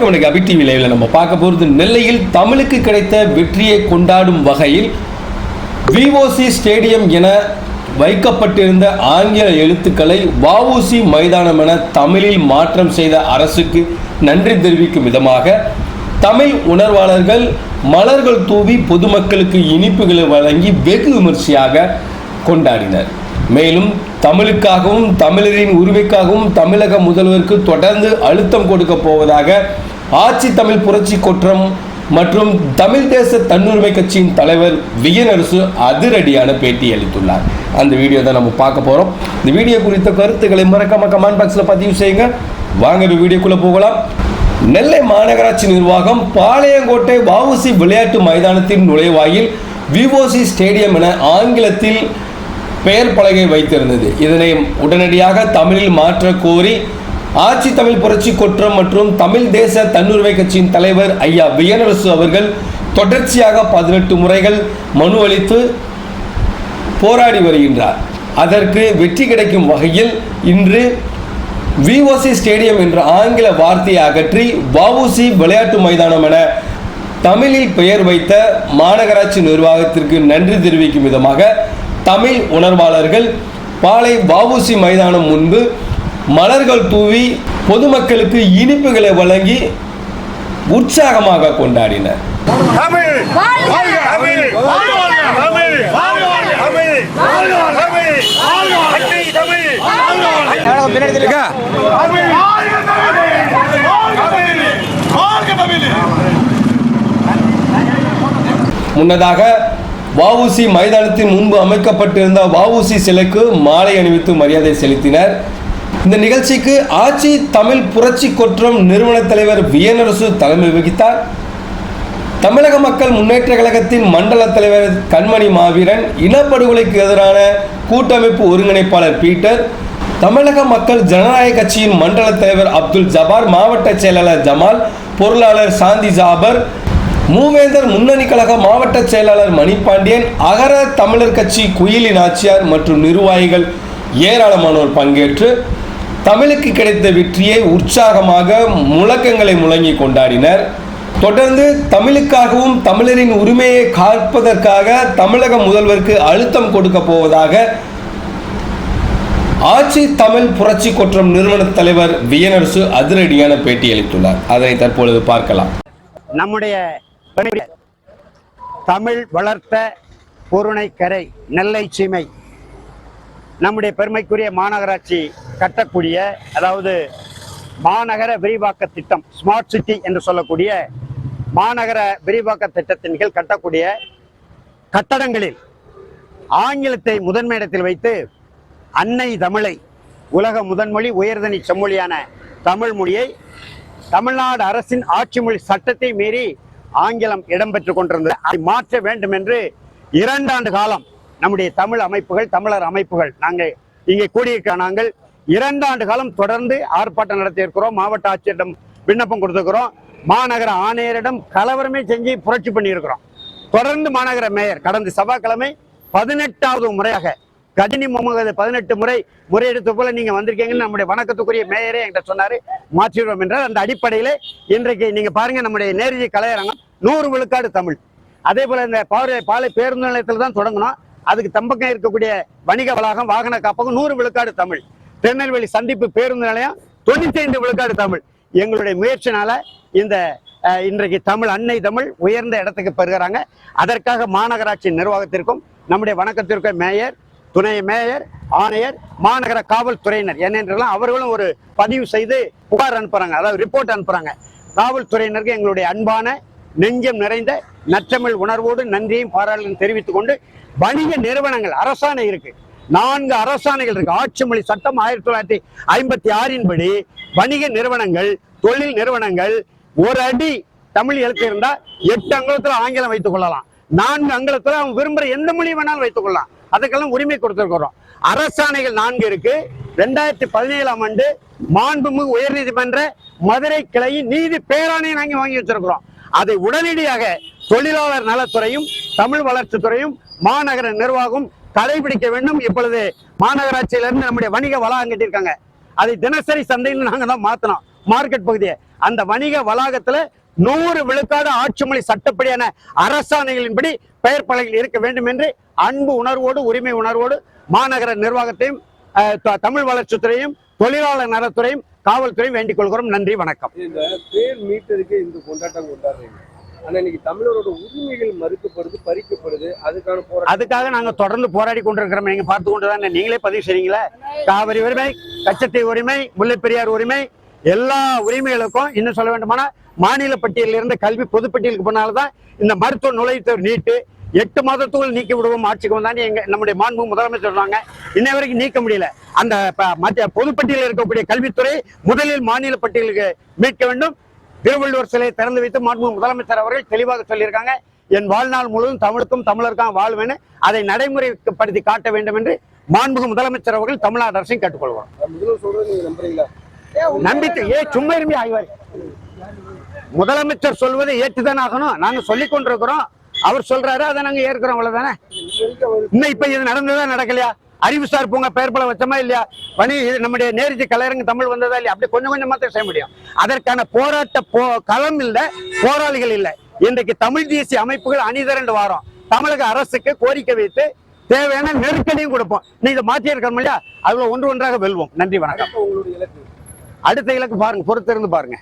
வணக்கம் எனக்கு அபி டிவி லைவில் நம்ம பார்க்க போகிறது நெல்லையில் தமிழுக்கு கிடைத்த வெற்றியை கொண்டாடும் வகையில் விஓசி ஸ்டேடியம் என வைக்கப்பட்டிருந்த ஆங்கில எழுத்துக்களை வஉசி மைதானம் என தமிழில் மாற்றம் செய்த அரசுக்கு நன்றி தெரிவிக்கும் விதமாக தமிழ் உணர்வாளர்கள் மலர்கள் தூவி பொதுமக்களுக்கு இனிப்புகளை வழங்கி வெகு விமர்சையாக கொண்டாடினர். மேலும் தமிழுக்காகவும் தமிழரின் உரிமைக்காகவும் தமிழக முதல்வருக்கு தொடர்ந்து அழுத்தம் கொடுக்க போவதாக ஆட்சி தமிழ் புரட்சி குற்றம் மற்றும் தமிழ் தேச தன்னுரிமை கட்சியின் தலைவர் விஜயனரசு அதிரடியான பேட்டி அளித்துள்ளார். அந்த வீடியோ தான் நம்ம பார்க்க போகிறோம் இந்த வீடியோ குறித்த கருத்துக்களை மறக்காம கமெண்ட் பாக்ஸில் பதிவு செய்யுங்க. வாங்க இந்த வீடியோக்குள்ளே போகலாம். நெல்லை மாநகராட்சி நிர்வாகம் பாளையங்கோட்டை வவுசி விளையாட்டு மைதானத்தின் நுழைவாயில் விவோசி ஸ்டேடியம் என ஆங்கிலத்தில் பெயர் பலகை வைத்திருந்தது. இதனை உடனடியாக தமிழில் மாற்ற கோரி ஆட்சி தமிழ் புரட்சி குற்றம் மற்றும் தமிழ் தேச தன்னுரிமை கட்சியின் தலைவர் ஐயா வியனரசு அவர்கள் தொடர்ச்சியாக பதினெட்டு முறைகள் மனு அளித்து போராடி வருகின்றார். அதற்கு வெற்றி கிடைக்கும் வகையில் இன்று விஓசி ஸ்டேடியம் என்ற ஆங்கில வார்த்தையை அகற்றி வவுசி விளையாட்டு மைதானம் என தமிழில் பெயர் வைத்த மாநகராட்சி நிர்வாகத்திற்கு நன்றி தெரிவிக்கும் விதமாக தமிழ் உணர்வாளர்கள் பாளை வஉசி மைதானம் முன்பு மலர்கள் தூவி பொதுமக்களுக்கு இனிப்புகளை வழங்கி உற்சாகமாக கொண்டாடினர். தமிழ் வாழ்க! தமிழ் தமிழ் தமிழ் தமிழ் அன்னை தமிழ் தமிழ். தமிழ் வாழ்க தமிழ்! முன்னதாக வஉசி மைதானத்தின் முன்பு அமைக்கப்பட்டிருந்த வஉசி சிலைக்கு மாலை அணிவித்து மரியாதை செலுத்தினர். இந்த நிகழ்ச்சிக்கு ஆட்சி தமிழ் புரட்சி கொற்றம் நிறுவன தலைவர் வியனரசு தலைமை வகித்தார். தமிழக மக்கள் முன்னேற்ற கழகத்தின் மண்டல தலைவர் கண்மணி மாவீரன் இனப்படுகொலைக்கு எதிரான கூட்டமைப்பு ஒருங்கிணைப்பாளர் பீட்டர் தமிழக மக்கள் ஜனநாயக கட்சியின் மண்டல தலைவர் அப்துல் ஜபார் மாவட்ட செயலாளர் ஜமால் பொருளாளர் சாந்தி ஜாபர் மூவேந்தர் முன்னணி கழக மாவட்ட செயலாளர் மணிபாண்டியன் அகர தமிழர் கட்சி குயிலி நாச்சியார் மற்றும் நிர்வாகிகள் ஏராளமானோர் பங்கேற்று தமிழுக்கு கிடைத்த வெற்றியை உற்சாகமாக முழக்கங்களை முழங்கி கொண்டாடினர். தொடர்ந்து தமிழுக்காகவும் தமிழரின் உரிமையை காப்பதற்காக தமிழக முதல்வருக்கு அழுத்தம் கொடுக்க போவதாக ஆட்சி தமிழ் புரட்சி கொற்றம் நிறுவன தலைவர் வியனரசு அதிரடியான பேட்டி அளித்துள்ளார் அதனை தற்பொழுது பார்க்கலாம். நம்முடைய தமிழ் வளர்த்த பொருணைக்கரை நெல்லை சீமை. நம்முடைய பெருமைக்குரிய மாநகராட்சி கட்டக்கூடிய அதாவது மாநகர விரிவாக்க திட்டம் ஸ்மார்ட் சிட்டி என்று சொல்லக்கூடிய மாநகர விரிவாக்க திட்டத்தின் கீழ் கட்டக்கூடிய கட்டடங்களில் ஆங்கிலத்தை முதன்மை இடத்தில் வைத்து அன்னை தமிழை உலக முதன்மொழி உயர்தனி செம்மொழியான தமிழ் மொழியை தமிழ்நாடு அரசின் ஆட்சி மொழி சட்டத்தை மீறி ஆங்கிலம் இடம்பெற்றுக் கொண்டிருந்தது. அதை மாற்ற வேண்டும் என்று இரண்டாண்டு காலம் நம்முடைய தமிழ் அமைப்புகள் தமிழர் அமைப்புகள் நாங்கள் இங்கே கூடியிருக்க நாங்கள் இரண்டாண்டு காலம் தொடர்ந்து ஆர்ப்பாட்டம் நடத்தியிருக்கிறோம் மாவட்ட ஆட்சியரிடம் விண்ணப்பம் கொடுத்துருக்கிறோம். மாநகர ஆணையரிடம் கலவரமே செஞ்சு புரட்சி பண்ணியிருக்கிறோம். தொடர்ந்து மாநகர மேயர் கடந்த செவ்வாய்க்கிழமை பதினெட்டாவது முறையாக கஜினி முகமது பதினெட்டு முறை முறையெடுத்து போல நீங்க வந்திருக்கீங்கன்னு நம்முடைய வணக்கத்துக்குரிய மேயரே என்கிட்ட சொன்னாரு. மாற்றிடுவோம் என்றால் அந்த அடிப்படையில இன்றைக்கு நீங்க பாருங்க நம்முடைய நேருஜி கலையரங்கம் நூறு விழுக்காடு தமிழ். அதே போல இந்த பாறை பாலை பேருந்து நிலையத்தில் தான் தொடங்கணும். அதுக்கு தம்பக்கம் இருக்கக்கூடிய வணிக வளாகம் வாகன காப்பகம் நூறு விழுக்காடு தமிழ். திருநெல்வேலி சந்திப்பு பேருந்து நிலையம் தொண்ணூத்தி ஐந்து விழுக்காடு தமிழ். எங்களுடைய முயற்சினால இந்த இன்றைக்கு தமிழ் அன்னை தமிழ் உயர்ந்த இடத்துக்கு பெறுகிறாங்க. அதற்காக மாநகராட்சி நிர்வாகத்திற்கும் நம்முடைய வணக்கத்திற்கும் மேயர் துணை மேயர் ஆணையர் மாநகர காவல்துறையினர் என்னென்றெல்லாம் அவர்களும் ஒரு பதிவு செய்து புகார் அனுப்புறாங்க. அதாவது ரிப்போர்ட் அனுப்புறாங்க. காவல்துறையினருக்கு எங்களுடைய அன்பான நெஞ்சம் நிறைந்த நற்றமிழ் உணர்வோடு நன்றியும் பாராளும் தெரிவித்துக் கொண்டு வணிக நிறுவனங்கள் அரசாணை இருக்கு. நான்கு அரசாணைகள் இருக்கு. ஆட்சி மொழி சட்டம் ஆயிரத்தி தொள்ளாயிரத்தி ஐம்பத்தி ஆறின் படி வணிக நிறுவனங்கள் தொழில் நிறுவனங்கள் ஒரு அடி தமிழ் எழுத்து இருந்தா எட்டு அங்குலத்துல ஆங்கிலம் வைத்துக் கொள்ளலாம். நான்கு அங்குலத்துல அவங்க விரும்புற எந்த மொழி வேணாலும் வைத்துக் கொள்ளலாம். அதுக்கெல்லாம் உரிமை கொடுத்துருக்குறோம். அரசாணைகள் நான்கு இருக்கு. ரெண்டாயிரத்தி பதினேழாம் ஆண்டு மாண்புமிகு உயர்நீதிமன்ற மதுரை கிளையின் நீதி பேராணையை நாங்கள் வாங்கி வச்சிருக்கிறோம். அதை உடனடியாக தொழிலாளர் நலத்துறையும் தமிழ் வளர்ச்சித்துறையும் மாநகர நிர்வாகம் கடைபிடிக்க வேண்டும். இப்பொழுது மாநகராட்சியிலிருந்து நம்முடைய வணிக வளாகம் கட்டியிருக்காங்க. அதை தினசரி சந்தைன்னு நாங்கள் தான் மாற்றினோம் மார்க்கெட் பகுதியை. அந்த வணிக வளாகத்தில் நூறு விழுக்காடு ஆட்சி மொழி சட்டப்படியான அரசாணைகளின்படி பெயர் பலகைகள் இருக்க வேண்டும் என்று அன்பு உணர்வோடு உரிமை உணர்வோடு மாநகர நிர்வாகத்தையும் தமிழ் வளர்ச்சித்துறையும் தொழிலாளர் நலத்துறையும் காவல்துறையும் வேண்டிக் கொள்கிறோம். நன்றி வணக்கம். இந்த பேர் மீட்டருக்கு இந்த கொண்டாட்டம் கொண்டாடுறீங்க. ஆனா இன்னைக்கு தமிழரோட உரிமைகள் மறுக்கப்படுது பறிக்கப்படுது. அதுக்கான போராட்டம். அதுக்காக நாங்க தொடர்ந்து போராடி கொண்டிருக்கிறோம். நீங்க பார்த்து கொண்டுதான் நீங்களே பதிவு செய்றீங்களா? காவிரி உரிமை கச்சத்தீ உரிமை முல்லைப்பெரியார் உரிமை எல்லா உரிமைகளுக்கும் இன்னும் சொல்ல வேண்டுமானா மாநில பட்டியலில் இருந்து கல்வி பொதுப்பட்டியலுக்கு போனால்தான் இந்த மருத்துவ நுழைவுத்தேர்வு நீட்டு எட்டு மாதத்துக்குள் நீக்கி விடுவோம் ஆட்சிக்கு வந்தான்னு எங்க நம்முடைய மாண்பு முதலமைச்சர் சொன்னாங்க இன்னை வரைக்கும் நீக்க முடியல. அந்த மத்திய பொதுப்பட்டியலில் இருக்கக்கூடிய கல்வித்துறை முதலில் மாநில பட்டியலுக்கு மீட்க வேண்டும். திருவள்ளுவர் சிலையை திறந்து வைத்து மாண்பு முதலமைச்சர் அவர்கள் தெளிவாக சொல்லியிருக்காங்க. என் வாழ்நாள் முழுவதும் தமிழுக்கும் தமிழருக்கும் வாழ்வேன்னு அதை நடைமுறைப்படுத்தி காட்ட வேண்டும் என்று மாண்புகு முதலமைச்சர் அவர்கள் தமிழ்நாடு அரசையும் கேட்டுக்கொள்வோம் நம்பிக்கை. ஏ சும்மா இரும்பி ஆய்வார் முதலமைச்சர் சொல்வதை ஏற்றுதான் ஆகணும். நாங்க சொல்லிக் கொண்டிருக்கிறோம். அவர் சொல்றாரு அதை நாங்க ஏற்கிறோம் அவ்வளவுதானே? இன்னும் இப்ப இது நடந்ததா நடக்கலையா? அறிவுசார் பூங்கா பெயர் பல வச்சமா இல்லையா? பணி நம்முடைய நேரடி கலையரங்கு தமிழ் வந்ததா இல்லையா? அப்படி கொஞ்சம் கொஞ்சமா தான் செய்ய முடியும். அதற்கான போராட்ட போ களம் இல்ல போராளிகள் இல்ல. இன்றைக்கு தமிழ் தேசிய அமைப்புகள் அணிதிரண்டு வாரம். தமிழக அரசுக்கு கோரிக்கை வைத்து தேவையான நெருக்கடியும் கொடுப்போம். நீ இதை மாற்றி இருக்கணும் இல்லையா? அதுல ஒன்று ஒன்றாக வெல்வோம். நன்றி வணக்கம். உங்களுடைய இலக்கு அடுத்த இலக்கு பாருங்க பொறுத்திருந்து பாருங்க.